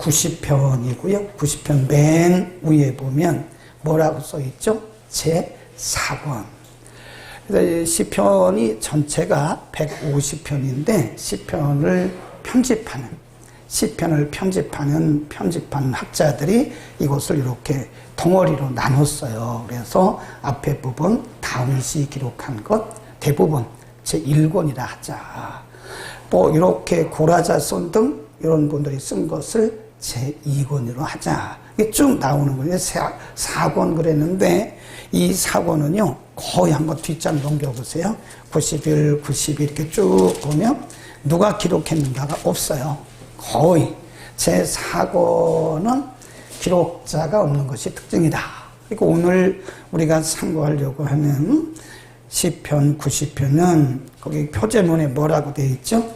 90편이고요. 90편 맨 위에 보면 뭐라고 써 있죠? 제 4권. 그래서 시편이 전체가 150편인데 시편을 편집하는 시편을 편집하는 편집한 학자들이 이것을 이렇게 덩어리로 나눴어요. 그래서 앞에 부분 다윗이 기록한 것 대부분 제 1권이라 하자. 또 이렇게 고라자손 등 이런 분들이 쓴 것을 제 2권으로 하자. 이게 쭉 나오는 거예요. 4권 그랬는데 이 4권은요, 거의 한번 뒷장 넘겨보세요. 91, 92 이렇게 쭉 보면 누가 기록했는가가 없어요. 거의. 제 4권은 기록자가 없는 것이 특징이다. 그리고 오늘 우리가 참고하려고 하는 시편 90편은 거기 표제문에 뭐라고 되어 있죠?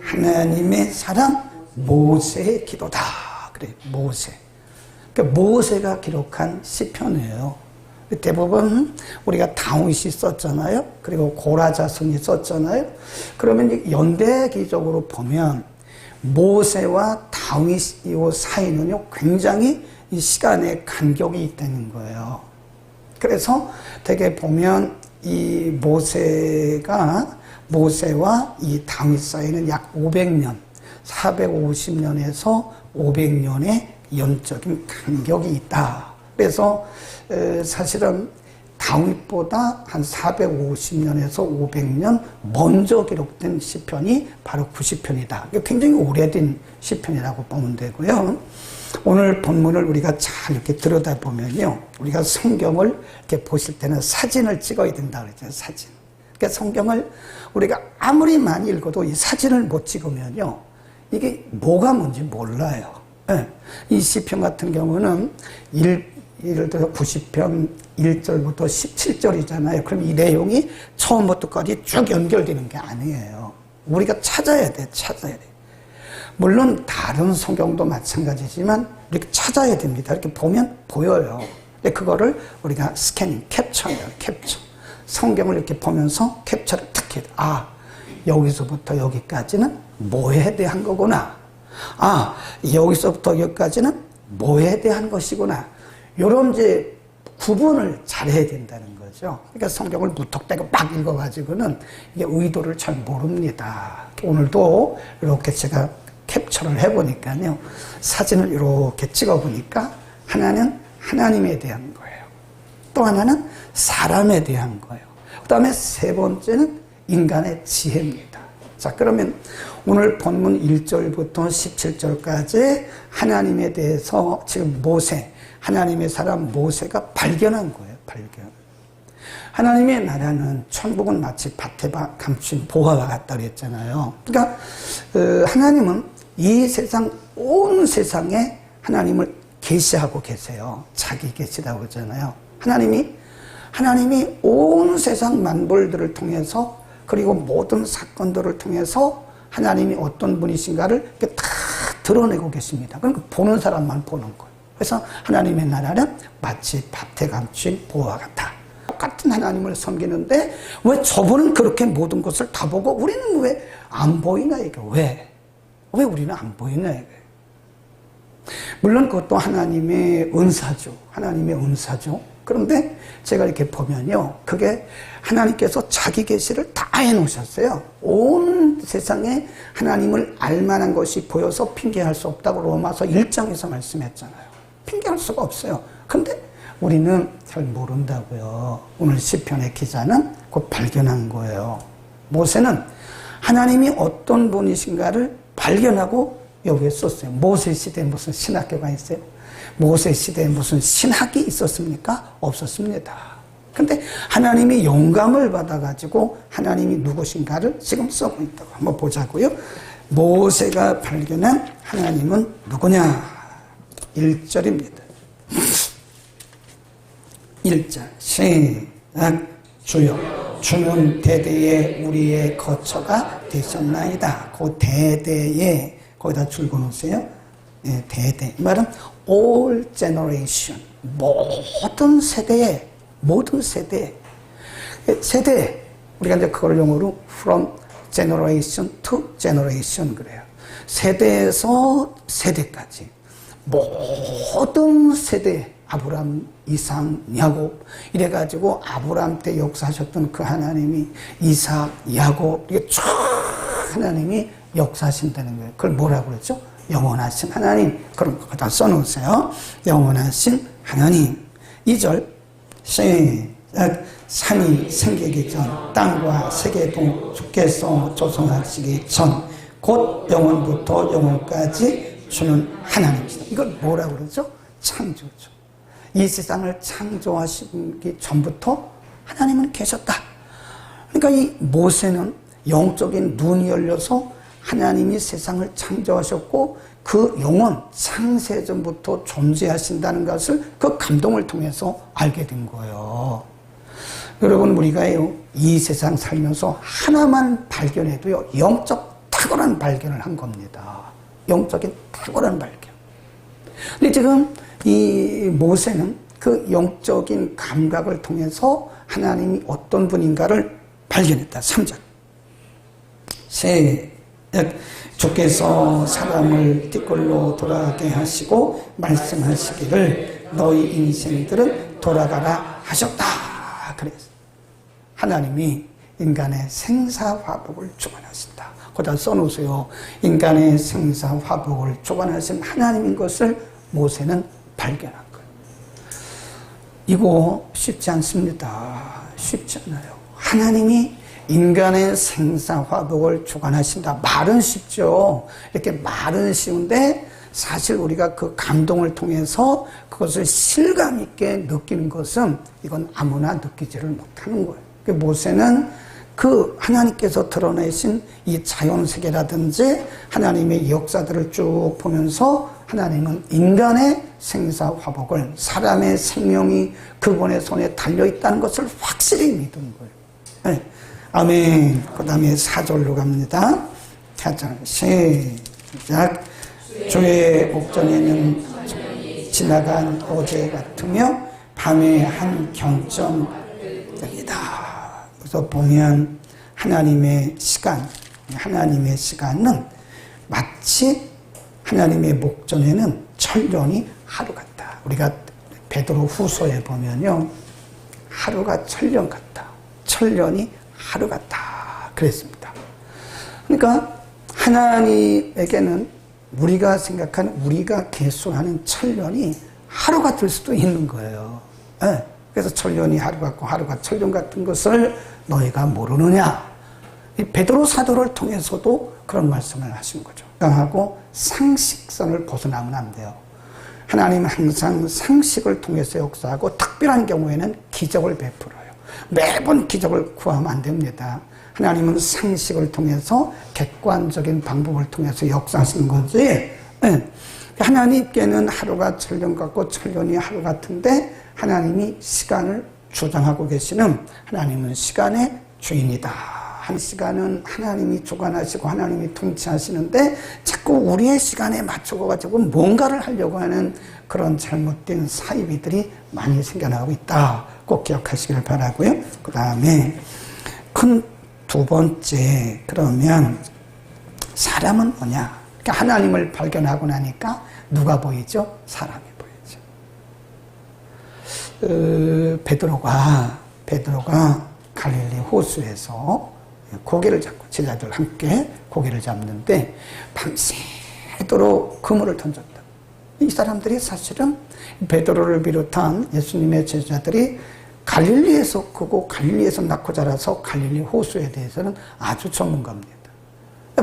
하나님의 사람 모세의 기도다. 그래, 모세. 그러니까 모세가 기록한 시편이에요. 대부분 우리가 다윗이 썼잖아요. 그리고 고라자손이 썼잖아요. 그러면 연대기적으로 보면 모세와 다윗 이 사이는요 굉장히 이 시간의 간격이 있다는 거예요. 그래서 되게 보면 이 모세가 모세와 이 다윗 사이는 약 500년, 450년에서 500년의 연적인 간격이 있다. 그래서 사실은 다윗보다 한 450년에서 500년 먼저 기록된 시편이 바로 90편이다. 굉장히 오래된 시편이라고 보면 되고요. 오늘 본문을 우리가 잘 이렇게 들여다보면요. 우리가 성경을 이렇게 보실 때는 사진을 찍어야 된다 그랬잖아요. 사진. 그러니까 성경을 우리가 아무리 많이 읽어도 이 사진을 못 찍으면요. 이게 뭐가 뭔지 몰라요. 네. 이 시편 같은 경우는 일, 예를 들어 90편 1절부터 17절이잖아요. 그럼 이 내용이 처음부터까지 쭉 연결되는 게 아니에요. 우리가 찾아야 돼, 찾아야 돼. 물론 다른 성경도 마찬가지지만 이렇게 찾아야 됩니다. 이렇게 보면 보여요. 근데 그거를 우리가 스캐닝, 캡처예요, 캡처. 성경을 이렇게 보면서 캡처를 탁 해. 아, 여기서부터 여기까지는 뭐에 대한 거구나. 아, 여기서부터 여기까지는 뭐에 대한 것이구나. 요런 이제 구분을 잘 해야 된다는 거죠. 그러니까 성경을 무턱대고 막 읽어가지고는 이게 의도를 잘 모릅니다. 오늘도 이렇게 제가 캡처를 해보니까요. 사진을 이렇게 찍어보니까 하나는 하나님에 대한 거예요. 또 하나는 사람에 대한 거예요. 그 다음에 세 번째는 인간의 지혜입니다. 자, 그러면 오늘 본문 1절부터 17절까지 하나님에 대해서 지금 모세, 하나님의 사람 모세가 발견한 거예요. 발견. 하나님의 나라는 천국은 마치 밭에 감춘 보화와 같다 그랬잖아요. 그러니까 어, 하나님은 이 세상 온 세상에 하나님을 계시하고 계세요. 자기 계시라고 그러잖아요. 하나님이 하나님이 온 세상 만물들을 통해서 그리고 모든 사건들을 통해서 하나님이 어떤 분이신가를 다 드러내고 계십니다. 그러니까 보는 사람만 보는 거예요. 그래서 하나님의 나라는 마치 밭에 감춘 보화 같다. 똑같은 하나님을 섬기는데 왜 저분은 그렇게 모든 것을 다 보고 우리는 왜 안 보이나 이게 왜? 왜 우리는 안 보이나 이게? 물론 그것도 하나님의 은사죠. 하나님의 은사죠. 그런데 제가 이렇게 보면요. 그게 하나님께서 자기 계시를 다 해놓으셨어요. 온 세상에 하나님을 알만한 것이 보여서 핑계할 수 없다고 로마서 1장에서 말씀했잖아요. 핑계할 수가 없어요. 근데 우리는 잘 모른다고요. 오늘 시편의 기자는 곧 발견한 거예요. 모세는 하나님이 어떤 분이신가를 발견하고 여기에 썼어요. 모세 시대에 무슨 신학교가 있어요? 모세 시대에 무슨 신학이 있었습니까? 없었습니다. 근데 하나님이 영감을 받아가지고 하나님이 누구신가를 지금 쓰고 있다고 한번 보자고요. 모세가 발견한 하나님은 누구냐? 1절입니다. 1절 시작 주여 주는 대대에 우리의 거처가 되셨나이다. 그 대대에 거기다 줄거 놓으세요. 예, 대대. 이 말은 all generation 모든 세대에 모든 세대 세대 우리가 이제 그걸 용어로 from generation to generation 그래요. 세대에서 세대까지 모든 세대 아브람, 이상, 야곱 이래가지고 아브람 때 역사하셨던 그 하나님이 이삭, 야곱 이게 쫙 하나님이 역사하신다는 거예요. 그걸 뭐라고 그랬죠? 영원하신 하나님. 그런 거 다 써놓으세요. 영원하신 하나님. 2절 시작 산이 생기기 전 땅과 세계도 주께서 조성하시기 전 곧 영원부터 영원까지 주는 하나님이시다. 이걸 뭐라고 그러죠? 창조죠. 이 세상을 창조하시기 전부터 하나님은 계셨다. 그러니까 이 모세는 영적인 눈이 열려서 하나님이 세상을 창조하셨고 그 영원 창세전부터 존재하신다는 것을 그 감동을 통해서 알게 된 거예요. 여러분 우리가요 이 세상 살면서 하나만 발견해도요 영적 탁월한 발견을 한 겁니다. 영적인 탁월한 발견. 근데 지금 이 모세는 그 영적인 감각을 통해서 하나님이 어떤 분인가를 발견했다. 3절. 세 주께서 사람을 뒷골로 돌아가게 하시고 말씀하시기를 너희 인생들은 돌아가라 하셨다. 그래서 하나님이 인간의 생사화복을 주관하신다. 거기다 써놓으세요. 인간의 생사화복을 주관하신 하나님인 것을 모세는 발견한 거예요. 이거 쉽지 않습니다. 쉽지 않아요. 하나님이 인간의 생사화복을 주관하신다. 말은 쉽죠. 이렇게 말은 쉬운데 사실 우리가 그 감동을 통해서 그것을 실감 있게 느끼는 것은 이건 아무나 느끼지를 못하는 거예요. 그 모세는 그 하나님께서 드러내신 이 자연 세계라든지 하나님의 역사들을 쭉 보면서 하나님은 인간의 생사 화복을 사람의 생명이 그분의 손에 달려 있다는 것을 확실히 믿은 거예요. 네. 아멘. 그 다음에 4절로 갑니다. 4절. 시작. 주의 목전에는 지나간 어제 같으며 밤의 한 경점이다. 그래서 보면 하나님의 시간, 하나님의 시간은 마치 하나님의 목전에는 천년이 하루 같다. 우리가 베드로 후서에 보면요. 하루가 천년 같다. 천년이 하루 같다. 그랬습니다. 그러니까 하나님에게는 우리가 생각하는 우리가 개수하는 천년이 하루 같을 수도 있는 거예요. 네. 그래서 천년이 하루 같고 하루가 천년 같은 것을 너희가 모르느냐. 이 베드로 사도를 통해서도 그런 말씀을 하신 거죠. 하고 상식선을 벗어나면 안 돼요. 하나님은 항상 상식을 통해서 역사하고 특별한 경우에는 기적을 베풀어요. 매번 기적을 구하면 안 됩니다. 하나님은 상식을 통해서 객관적인 방법을 통해서 역사하시는 거지. 네. 하나님께는 하루가 천년 같고 천년이 하루 같은데 하나님이 시간을 주장하고 계시는 하나님은 시간의 주인이다. 한 시간은 하나님이 주관하시고 하나님이 통치하시는데 자꾸 우리의 시간에 맞춰가지고 뭔가를 하려고 하는 그런 잘못된 사이비들이 많이 생겨나고 있다. 꼭 기억하시길 바라고요. 그 다음에 큰 두 번째 그러면 사람은 뭐냐? 그러니까 하나님을 발견하고 나니까 누가 보이죠? 사람이 보이죠. 어, 베드로가 베드로가 갈릴리 호수에서 고개를 잡고 제자들 함께 고개를 잡는데 밤새도록 그물을 던졌다. 이 사람들이 사실은 베드로를 비롯한 예수님의 제자들이 갈릴리에서 크고 갈릴리에서 낳고 자라서 갈릴리 호수에 대해서는 아주 전문가입니다.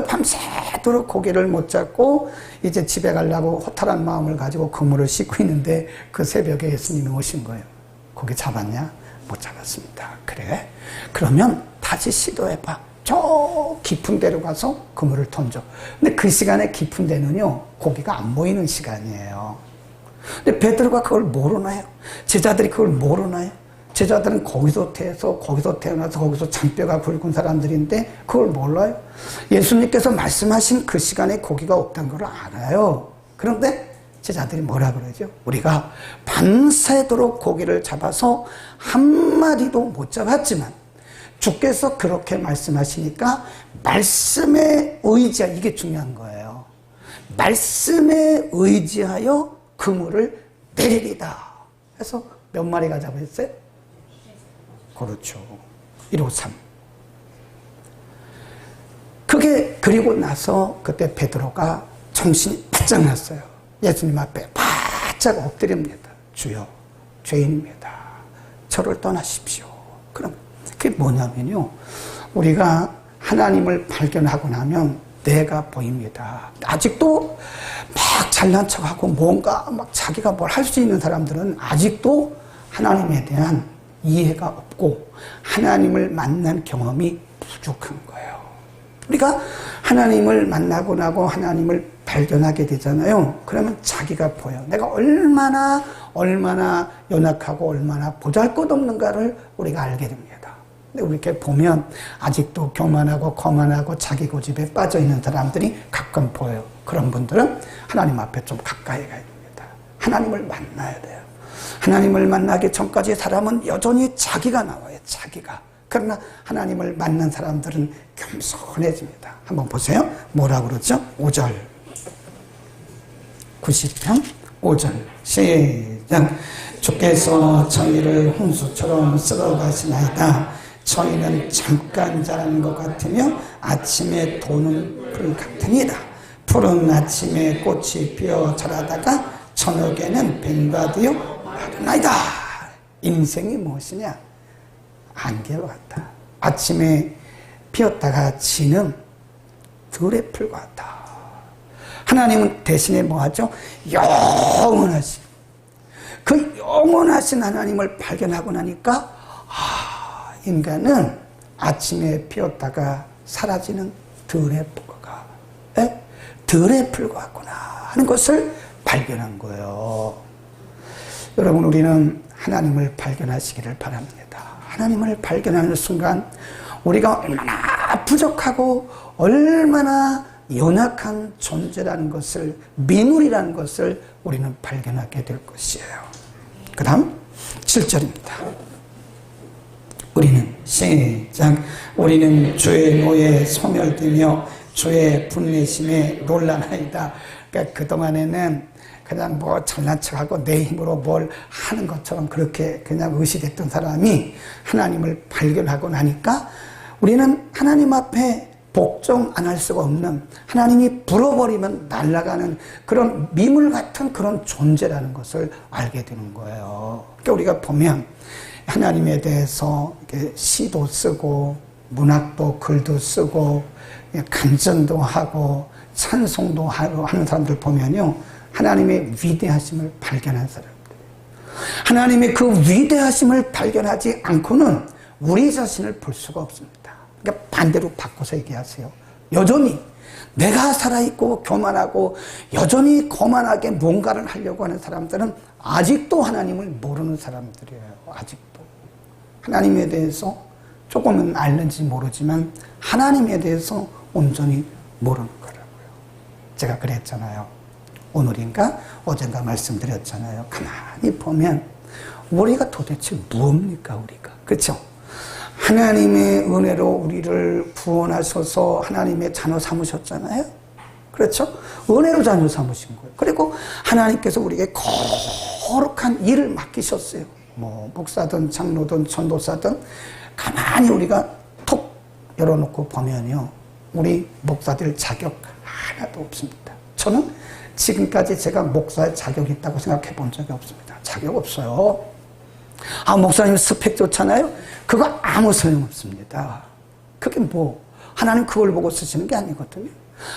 밤새도록 고개를 못 잡고 이제 집에 가려고 허탈한 마음을 가지고 그물을 씻고 있는데 그 새벽에 예수님이 오신 거예요. 고개 잡았냐? 못 잡았습니다. 그래? 그러면 다시 시도해봐. 저 깊은 데로 가서 그물을 던져. 근데 그 시간에 깊은 데는요, 고기가 안 보이는 시간이에요. 근데 베드로가 그걸 모르나요? 제자들이 그걸 모르나요? 제자들은 거기서 태어서 거기서 태어나서 거기서 잔뼈가 굵은 사람들인데 그걸 몰라요. 예수님께서 말씀하신 그 시간에 고기가 없다는 걸 알아요. 그런데 제자들이 뭐라 그러죠? 우리가 밤새도록 고기를 잡아서 한 마리도 못 잡았지만 주께서 그렇게 말씀하시니까 말씀에 의지하 이게 중요한 거예요. 말씀에 의지하여 그물을 내리리다. 해서 몇 마리가 잡혔어요? 그렇죠. 153. 그게 그리고 나서 그때 베드로가 정신이 바짝 났어요. 예수님 앞에 바짝 엎드립니다. 주여, 죄인입니다. 저를 떠나십시오. 그럼 그게 뭐냐면요. 우리가 하나님을 발견하고 나면 내가 보입니다. 아직도 막 잘난 척하고 뭔가 막 자기가 뭘 할 수 있는 사람들은 아직도 하나님에 대한 이해가 없고 하나님을 만난 경험이 부족한 거예요. 우리가 하나님을 만나고 나고 하나님을 발견하게 되잖아요. 그러면 자기가 보여. 내가 얼마나 얼마나 연약하고 얼마나 보잘것없는가를 우리가 알게 됩니다. 근데 이렇게 보면 아직도 교만하고 거만하고 자기 고집에 빠져 있는 사람들이 가끔 보여요. 그런 분들은 하나님 앞에 좀 가까이 가야 됩니다. 하나님을 만나야 돼요. 하나님을 만나기 전까지 사람은 여전히 자기가 나와요. 자기가. 그러나 하나님을 만난 사람들은 겸손해집니다. 한번 보세요. 뭐라 그러죠? 5절. 90편 5절. 시작. 주께서 저희를 홍수처럼 쓸어가시나이다. 저희는 잠깐 자라는 것 같으며 아침에 도는 풀 같으니다. 푸른 아침에 꽃이 피어 자라다가 저녁에는 뱀과 되어 마르나이다. 인생이 무엇이냐? 안개와 같다. 아침에 피었다가 지는 들의 풀과 같다. 하나님은 대신에 뭐하죠? 영원하신 그 영원하신 하나님을 발견하고 나니까 아, 인간은 아침에 피었다가 사라지는 들의 풀과 에? 들의 풀과 같구나 하는 것을 발견한 거예요. 여러분 우리는 하나님을 발견하시기를 바랍니다. 하나님을 발견하는 순간 우리가 얼마나 부족하고 얼마나 연약한 존재라는 것을 민울이라는 것을 우리는 발견하게 될 것이에요. 그 다음 7절입니다. 우리는 시작 우리는 주의 노에 소멸되며 주의 분내심에 놀라나이다. 그러니까 그동안에는 그냥 뭐 잘난 척하고 내 힘으로 뭘 하는 것처럼 그렇게 그냥 의식했던 사람이 하나님을 발견하고 나니까 우리는 하나님 앞에 복종 안 할 수가 없는 하나님이 불어버리면 날아가는 그런 미물 같은 그런 존재라는 것을 알게 되는 거예요. 그러니까 우리가 보면 하나님에 대해서 시도 쓰고 문학도 글도 쓰고 간전도 하고 찬송도 하는 사람들 보면요. 하나님의 위대하심을 발견한 사람들. 하나님의 그 위대하심을 발견하지 않고는 우리 자신을 볼 수가 없습니다. 그러니까 반대로 바꿔서 얘기하세요. 여전히 내가 살아있고 교만하고 여전히 거만하게 뭔가를 하려고 하는 사람들은 아직도 하나님을 모르는 사람들이에요. 아직도. 하나님에 대해서 조금은 알는지 모르지만 하나님에 대해서 온전히 모르는 거라고요. 제가 그랬잖아요. 오늘인가 어젠가 말씀드렸잖아요. 가만히 보면 우리가 도대체 무엇입니까 우리가 그렇죠? 하나님의 은혜로 우리를 구원하셔서 하나님의 자녀 삼으셨잖아요. 그렇죠? 은혜로 자녀 삼으신 거예요. 그리고 하나님께서 우리에게 거룩한 일을 맡기셨어요. 뭐 목사든 장로든 전도사든 가만히 우리가 톡 열어놓고 보면요. 우리 목사들 자격 하나도 없습니다. 저는 지금까지 제가 목사의 자격이 있다고 생각해 본 적이 없습니다. 자격 없어요. 아, 목사님 스펙 좋잖아요? 그거 아무 소용 없습니다. 그게 뭐, 하나님 그걸 보고 쓰시는 게 아니거든요.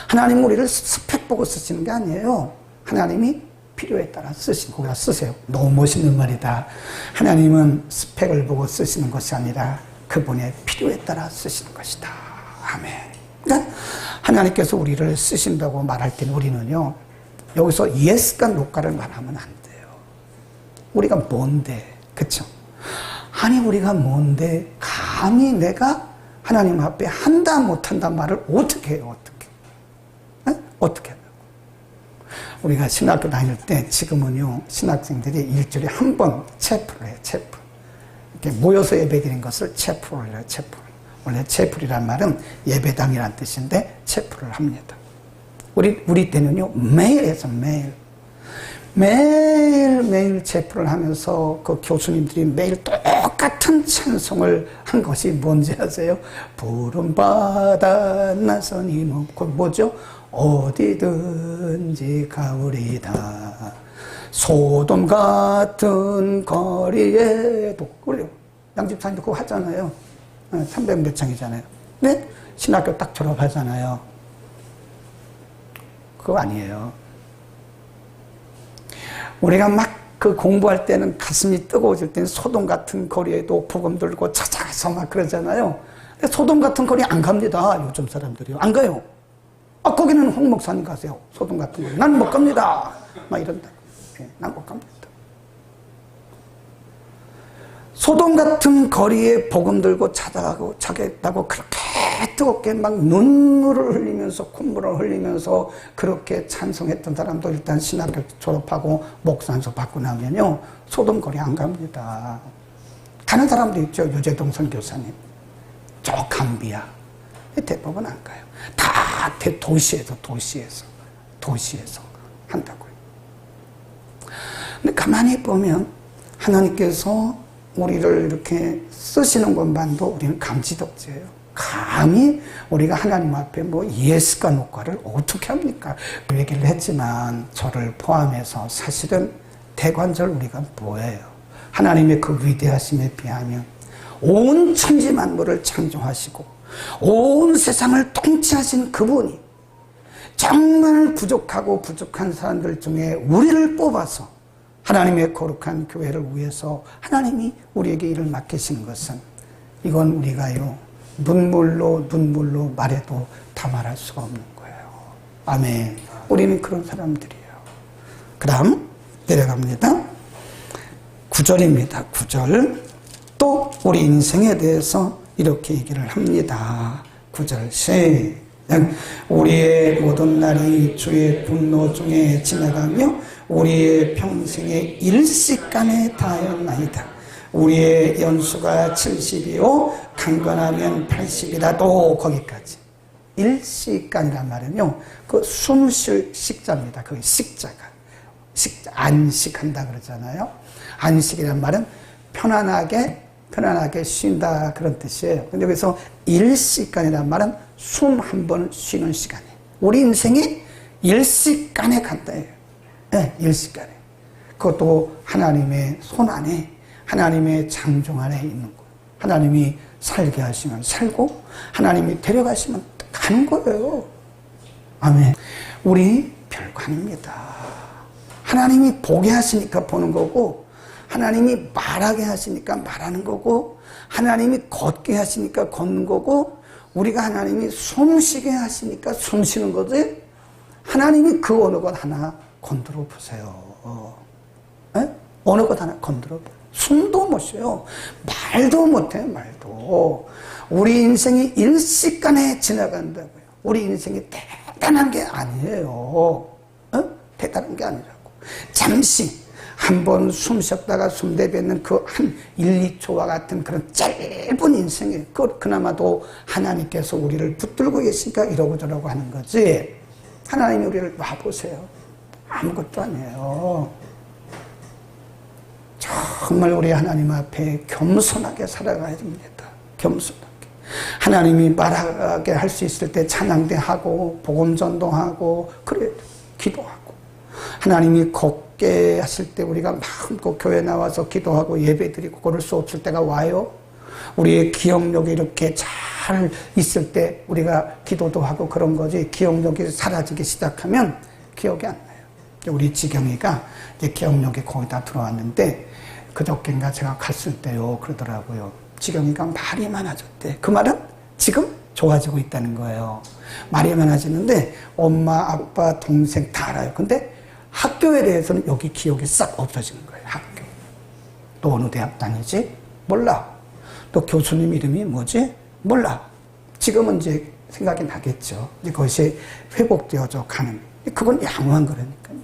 하나님 우리를 스펙 보고 쓰시는 게 아니에요. 하나님이 필요에 따라 쓰신 거가 쓰세요. 너무 멋있는 말이다. 하나님은 스펙을 보고 쓰시는 것이 아니라 그분의 필요에 따라 쓰시는 것이다. 아멘. 그러니까 하나님께서 우리를 쓰신다고 말할 때는 우리는요, 여기서 예스가 노가를 말하면 안 돼요. 우리가 뭔데, 그쵸? 아니, 우리가 뭔데, 감히 내가 하나님 앞에 한다, 못한다 말을 어떻게 해요, 어떻게? 네? 어떻게 하냐고. 우리가 신학교 다닐 때, 지금은요, 신학생들이 일주일에 한 번 체프를 해요, 체프. 이렇게 모여서 예배 드리는 것을 체프를 해요, 체프. 원래 체프이란 말은 예배당이란 뜻인데, 체프를 합니다. 우리, 우리 때는요, 매일 해서 매일. 매일매일 제풀을 하면서 그 교수님들이 매일 똑같은 찬송을 한 것이 뭔지 아세요? 바다 나선이 그 뭐죠? 어디든지 가오리다 소돔 같은 거리에도 그래요 양집사님도 그거 하잖아요 300몇 장이잖아요 네? 신학교 딱 졸업하잖아요 그거 아니에요 우리가 막 그 공부할 때는 가슴이 뜨거워질 때는 소돔 같은 거리에도 복음 들고 찾아가서 막 그러잖아요. 근데 소돔 같은 거리 안 갑니다. 요즘 사람들이요. 안 가요. 아, 거기는 홍 목사님 가세요. 소돔 같은 거리. 난 못 갑니다. 막 이런다. 네, 난못 갑니다. 소돔 같은 거리에 복음 들고 찾아가고 차겠다고 그렇게 뜨겁게 막 눈물을 흘리면서 콧물을 흘리면서 그렇게 찬송했던 사람도 일단 신학교 졸업하고 목산서 받고 나면요 소돔 거리 안 갑니다. 가는 사람도 있죠 유재동 선교사님 저 감비야 대법은 안 가요. 다 도시에서 도시에서 도시에서 한다고요. 근데 가만히 보면 하나님께서 우리를 이렇게 쓰시는 것만도 우리는 감지덕지예요. 감히 우리가 하나님 앞에 뭐 예스과 노과를 어떻게 합니까? 그 얘기를 했지만 저를 포함해서 사실은 대관절 우리가 뭐예요? 하나님의 그 위대하심에 비하면 온 천지 만물을 창조하시고 온 세상을 통치하신 그분이 정말 부족하고 부족한 사람들 중에 우리를 뽑아서 하나님의 거룩한 교회를 위해서 하나님이 우리에게 일을 맡기신 것은 이건 우리가요 눈물로 눈물로 말해도 다 말할 수가 없는 거예요. 아멘. 우리는 그런 사람들이에요. 그 다음 내려갑니다. 9절입니다. 9절. 또 우리 인생에 대해서 이렇게 얘기를 합니다. 9절 시작. 우리의 모든 날이 주의 분노 중에 지나가며 우리의 평생의 일시간에 닿았나이다. 우리의 연수가 70이요 강건하면 80이라도 거기까지. 일시간이란 말은요, 그 숨 쉴 식자입니다. 그 식자가. 식자, 안식한다 그러잖아요. 안식이란 말은 편안하게, 편안하게 쉰다 그런 뜻이에요. 근데 여기서 일시간이란 말은 숨 한 번 쉬는 시간에. 우리 인생이 일시간에 간다 예요. 네, 일시간에. 그것도 하나님의 손 안에, 하나님의 장종 안에 있는 거. 하나님이 살게 하시면 살고, 하나님이 데려가시면 가는 거예요. 아멘. 우리 별거 아닙니다. 하나님이 보게 하시니까 보는 거고, 하나님이 말하게 하시니까 말하는 거고, 하나님이 걷게 하시니까 걷는 거고, 우리가 하나님이 숨 쉬게 하시니까 숨 쉬는 거지, 하나님이 그 어느 것 하나 건드려 보세요. 에? 어느 것 하나 건드려 보세요. 숨도 못 쉬어요. 말도 못해 말도. 우리 인생이 일시간에 지나간다고요. 우리 인생이 대단한 게 아니에요. 어? 대단한 게 아니라고. 잠시 한 번 숨 쉬었다가 숨 내뱉는 그 한 1, 2초와 같은 그런 짧은 인생에 그, 그나마도 하나님께서 우리를 붙들고 계시니까 이러고 저러고 하는 거지. 하나님이 우리를 놔보세요. 아무것도 아니에요. 정말 우리 하나님 앞에 겸손하게 살아가야 됩니다. 겸손하게. 하나님이 말하게 할 수 있을 때 찬양대 하고, 복음전도하고, 그래, 기도하고. 하나님이 걷게 하실 때 우리가 마음껏 교회 나와서 기도하고 예배 드리고 그럴 수 없을 때가 와요. 우리의 기억력이 이렇게 잘 있을 때 우리가 기도도 하고 그런 거지 기억력이 사라지기 시작하면 기억이 안 나요. 우리 지경이가 이제 기억력이 거의 다 들어왔는데 그저께인가 제가 갔을 때요 그러더라고요. 지경이가 말이 많아졌대. 그 말은 지금 좋아지고 있다는 거예요. 말이 많아지는데 엄마, 아빠, 동생 다 알아요. 근데 학교에 대해서는 여기 기억이 싹 없어지는 거예요. 학교. 또 어느 대학 다니지? 몰라. 또 교수님 이름이 뭐지? 몰라. 지금은 이제 생각이 나겠죠. 그것이 회복되어져 가는. 그건 양호한 거라니까요.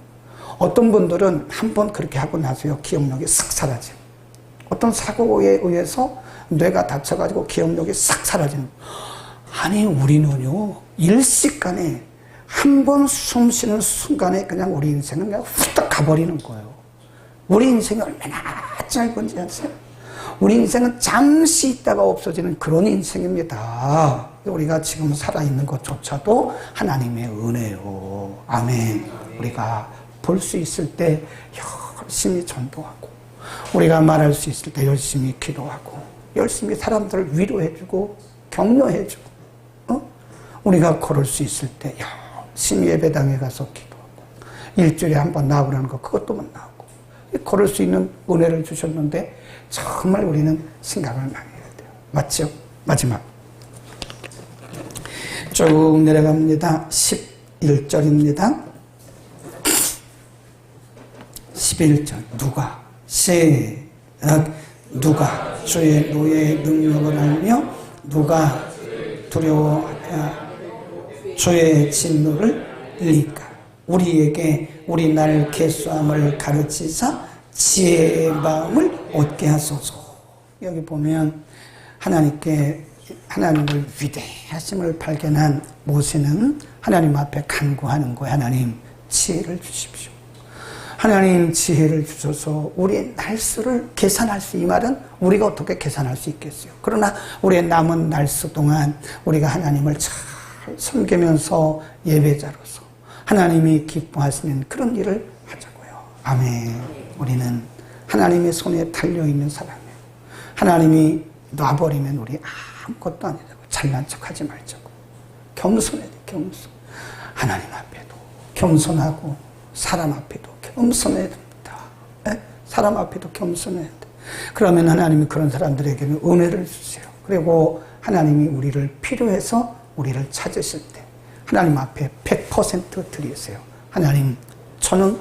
어떤 분들은 한 번 그렇게 하고 나서요, 기억력이 싹 사라져요. 어떤 사고에 의해서 뇌가 다쳐가지고 기억력이 싹 사라지는. 아니, 우리는요, 일시간에 한 번 숨 쉬는 순간에 그냥 우리 인생은 그냥 후딱 가버리는 거예요. 우리 인생이 얼마나 짧은지 아세요? 우리 인생은 잠시 있다가 없어지는 그런 인생입니다. 우리가 지금 살아있는 것조차도 하나님의 은혜요. 아멘. 우리가 볼 수 있을 때 열심히 전도하고, 우리가 말할 수 있을 때 열심히 기도하고, 열심히 사람들을 위로해주고, 격려해주고, 어? 우리가 걸을 수 있을 때 열심히 예배당에 가서 기도하고, 일주일에 한 번 나오라는 거, 그것도 못 나오고, 걸을 수 있는 은혜를 주셨는데, 정말 우리는 생각을 많이 해야 돼요. 맞죠? 마지막. 쭉 내려갑니다. 11절입니다. 11절. 누가, 시작. 누가 주의 노예의 능력을 알며 누가 두려워하여 주의 진노를 일리까. 우리에게 우리 날 개수함을 가르치사 지혜의 마음을 얻게 하소서. 여기 보면 하나님께 하나님을 위대하심을 발견한 모세는 하나님 앞에 간구하는 거예요. 하나님 지혜를 주십시오. 하나님 지혜를 주셔서 우리의 날수를 계산할 수, 이 말은 우리가 어떻게 계산할 수 있겠어요. 그러나 우리의 남은 날수 동안 우리가 하나님을 잘 섬기면서 예배자로서 하나님이 기뻐하시는 그런 일을 하자고요. 아멘. 우리는 하나님의 손에 달려있는 사람이에요. 하나님이 놔버리면 우리 아무것도 아니라고 잘난 척 하지 말자고. 겸손해야 돼, 겸손. 하나님 앞에도 겸손하고 사람 앞에도 겸손해야 됩니다. 예? 사람 앞에도 겸손해야 돼. 그러면 하나님이 그런 사람들에게는 은혜를 주세요. 그리고 하나님이 우리를 필요해서 우리를 찾으실 때 하나님 앞에 100% 드리세요. 하나님, 저는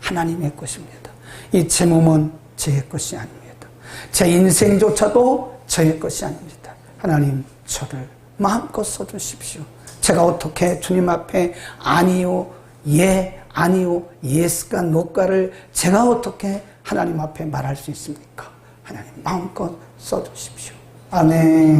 하나님의 것입니다. 이 제 몸은 제 것이 아닙니다. 제 인생조차도 저의 것이 아닙니다. 하나님, 저를 마음껏 써주십시오. 제가 어떻게 주님 앞에 아니요, 예, 아니요, 예스가 노가를 제가 어떻게 하나님 앞에 말할 수 있습니까? 하나님 마음껏 써주십시오. 아멘.